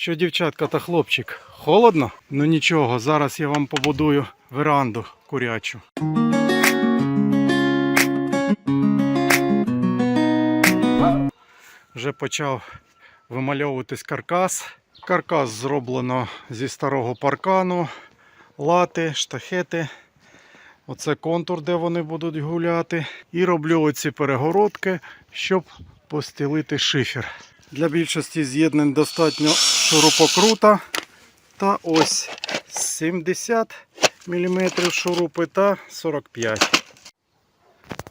Що, дівчатка та хлопчик, холодно? Ну нічого, зараз я вам побудую веранду курячу. Вже почав вимальовуватись каркас. Каркас зроблено зі старого паркану, лати, штахети. Оце контур, де вони будуть гуляти. І роблю оці перегородки, щоб постілити шифер. Для більшості з'єднань достатньо шурупокрута та ось 70 мм шурупи та 45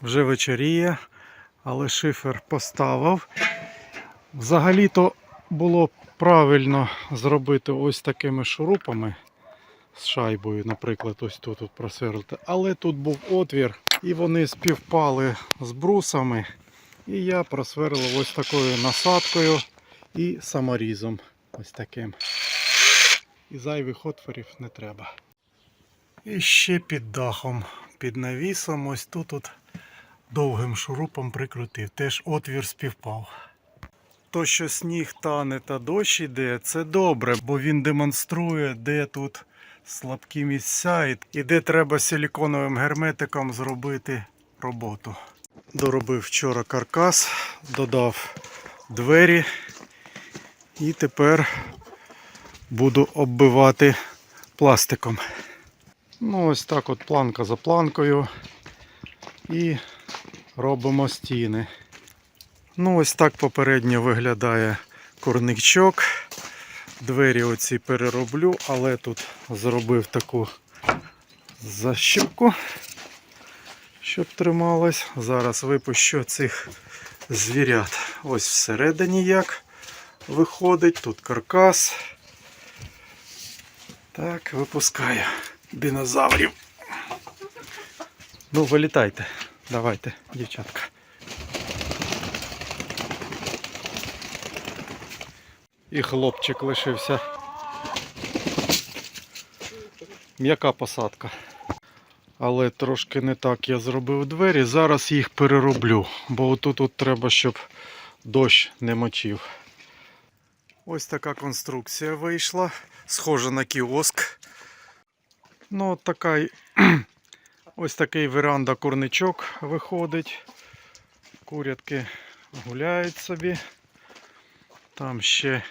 Вже вечоріє, але шифер поставив. Взагалі-то було правильно зробити ось такими шурупами з шайбою, наприклад, ось тут от просверлити. Але тут був отвір, і вони співпали з брусами. І я просверлив ось такою насадкою і саморізом. Ось таким. І зайвих отворів не треба. І ще під дахом, під навісом, ось тут от довгим шурупом прикрутив. Теж отвір співпав. То, що сніг тане та дощ іде, це добре, бо він демонструє, де тут слабкі місця і де треба силіконовим герметиком зробити роботу. Доробив вчора каркас, додав двері і тепер буду оббивати пластиком. Ну, ось так от планка за планкою і робимо стіни. Ну, ось так попередньо виглядає курничок. Двері оці перероблю, але тут зробив таку защіпку, щоб трималось. Зараз випущу цих звірят. Ось всередині як виходить. Тут каркас. Так, випускаю динозаврів. Ну, вилітайте. Давайте, дівчатка. І хлопчик лишився. М'яка посадка. Але трошки не так я зробив двері. Зараз їх перероблю, бо отут от треба, щоб дощ не мочив. Ось така конструкція вийшла. Схожа на кіоск. Ну, от така, ось такий веранда курничок виходить. Курятки гуляють собі. Там ще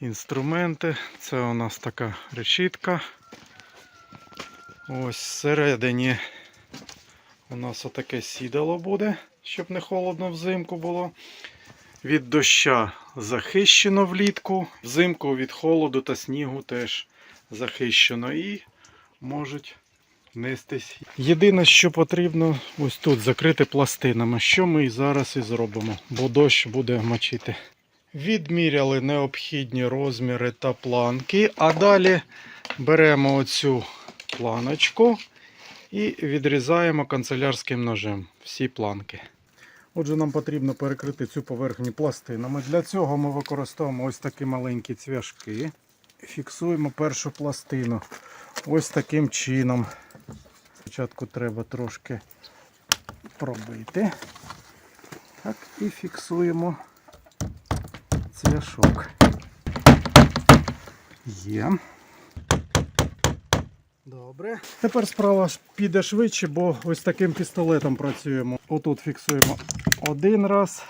інструменти. Це у нас така решітка. Ось всередині у нас отаке сідало буде, щоб не холодно взимку було. Від доща захищено влітку, взимку від холоду та снігу теж захищено і можуть нестись. Єдине, що потрібно ось тут закрити пластинами, що ми і зараз і зробимо, бо дощ буде мочити. Відміряли необхідні розміри та планки, а далі беремо оцю планочку і відрізаємо канцелярським ножем всі планки. Отже, нам потрібно перекрити цю поверхню пластинами. Для цього ми використовуємо ось такі маленькі цвяшки. Фіксуємо першу пластину ось таким чином. Спочатку треба трошки пробити. Так, і фіксуємо цвяшок. Є. Добре. Тепер справа піде швидше, бо ось таким пістолетом працюємо. Отут фіксуємо один раз.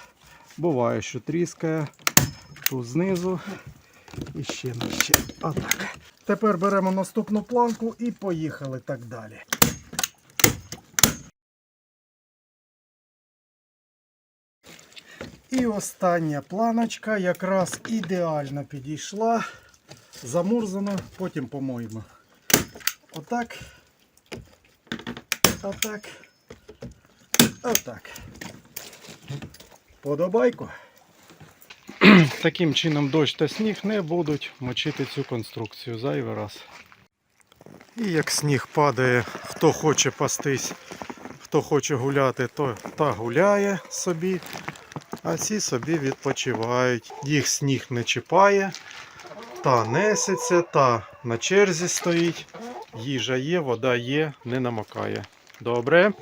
Буває, що тріскає. Тут знизу. І ще нижче. Отак. Тепер беремо наступну планку і поїхали так далі. І остання планочка якраз ідеально підійшла. Замурзана, потім помоємо. Отак. Отак. Отак. Подобайку. Таким чином дощ та сніг не будуть мочити цю конструкцію зайвий раз. І як сніг падає, хто хоче пастись, хто хоче гуляти, то та гуляє собі, а ці собі відпочивають. Їх сніг не чіпає, та несеться, та на черзі стоїть. Їжа є, вода є, не намокає. Добре.